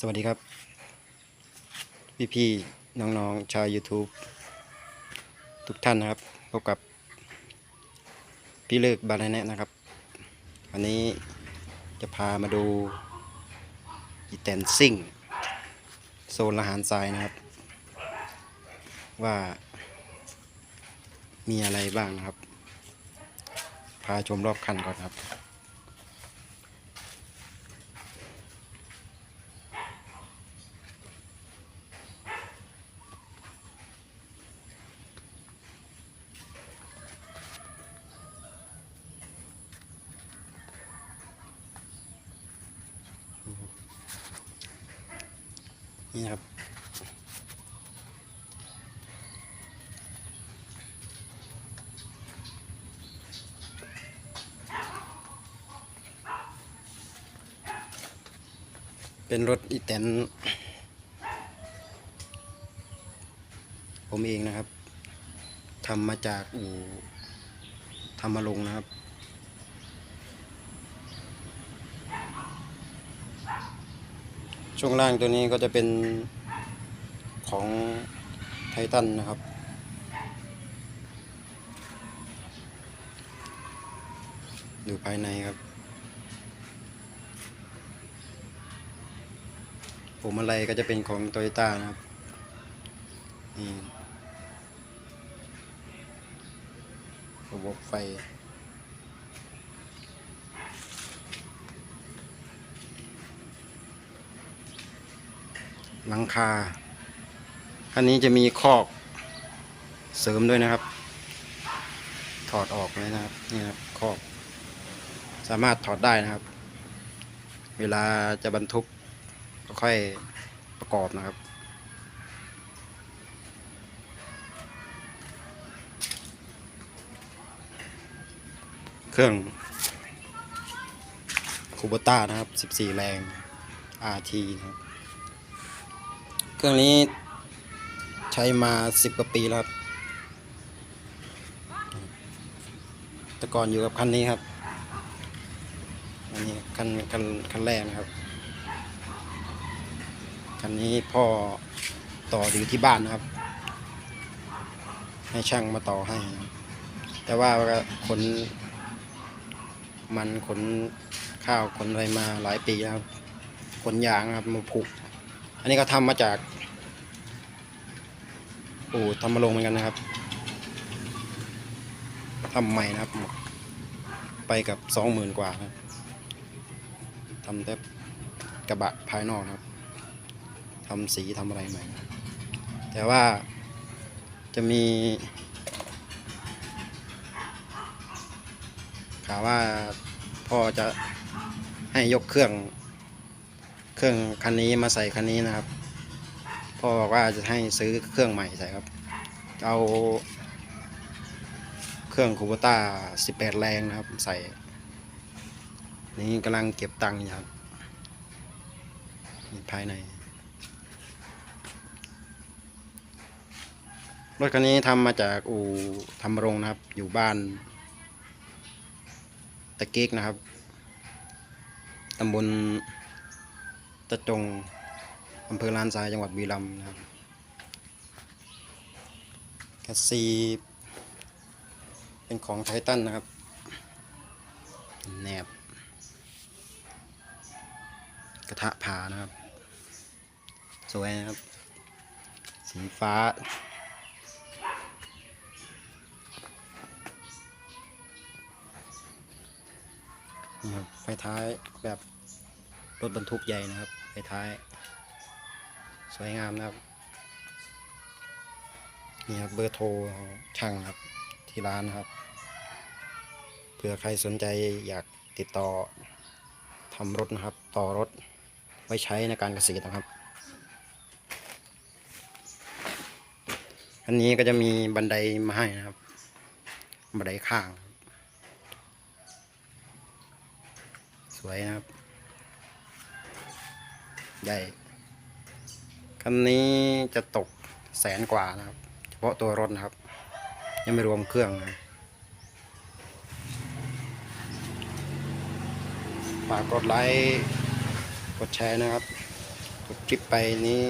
สวัสดีครับ พี่พี่ๆน้องๆชาว YouTube ทุกท่านนะครับ พบกับพี่เลิกบาลแนะนะครับ วันนี้จะพามาดูอีแตนซิ่ง โซนละหารทรายนะครับ ว่ามีอะไรบ้างนะครับ พาชมรอบคันก่อนครับ นี่นะครับ เป็นรถอีแตนผมเองนะครับทำมาจากอู่ทำมาลงนะครับ ช่วงล่างตัวนี้ก็จะเป็นของไททันนะครับอยู่ภายในครับ ผมอะไรก็จะเป็นของโตโยต้านะครับ นี่ ระบบไฟ หลังคาคันนี้จะมีคอกเสริมด้วยนะครับ ถอดออกเลยนะครับนี่ครับคอก สามารถถอดได้นะครับ เวลาจะบรรทุกก็ค่อยประกอบนะครับเครื่องคูโบต้านะครับ 14 แรง RT นะครับ เครื่องนี้ใช้มา10กว่าปีแล้วครับ แต่ก่อนอยู่กับคันนี้ครับ อันนี้คันคันคันแรกนะครับ คันนี้พ่อต่ออยู่ที่บ้านนะครับ ให้ช่างมาต่อให้ แต่ว่าขนมันขนข้าวขนอะไรมาหลายปีแล้วครับขนยางครับมาผูก อันนี้ก็ทำมาจากโอ้ทำมาลงเหมือนกันนะครับทำใหม่นะครับ ไปกับสองหมื่นกว่าครับทำแต่กระบะภายนอกนะครับทำสีทำอะไรใหม่ แต่ว่าจะมีข่าวว่าพ่อจะให้ยกเครื่อง เครื่องคันนี้มาใส่คันนี้นะครับพ่อบอกว่าจะให้ซื้อเครื่องใหม่ใส่ครับ เอาเครื่องคูบต้า18 แรงนะครับใส่ นี่กำลังเก็บตังค์อยู่ครับนี่ภายในรถคันนี้ทำมาจากอู่ทำรงนะครับ อยู่บ้านตะเก๊กนะครับตำบล ตะจงอำเภอลานทรายจังหวัดบุรีรัมย์นะครับแคสซีเป็นของไททันนะครับแนบ กระทะผานะครับ สวยนะครับ สีฟ้าไฟท้ายแบบ รถบรรทุกใหญ่นะครับไฟท้าย สวยงามนะครับ นี่ครับเบอร์โทรช่างครับที่ร้านนะครับเผื่อใครสนใจอยากติดต่อทำรถนะครับ ต่อรถไว้ใช้ในการเกษตรนะครับ อันนี้ก็จะมีบันไดมาให้นะครับ บันไดข้าง สวยนะครับ ใหญ่คันนี้จะตกแสนกว่านะครับ เฉพาะตัวรถนะครับ ยังไม่รวมเครื่องนะฝากกดไลค์ กดแชร์นะครับ กดคลิปไปนี้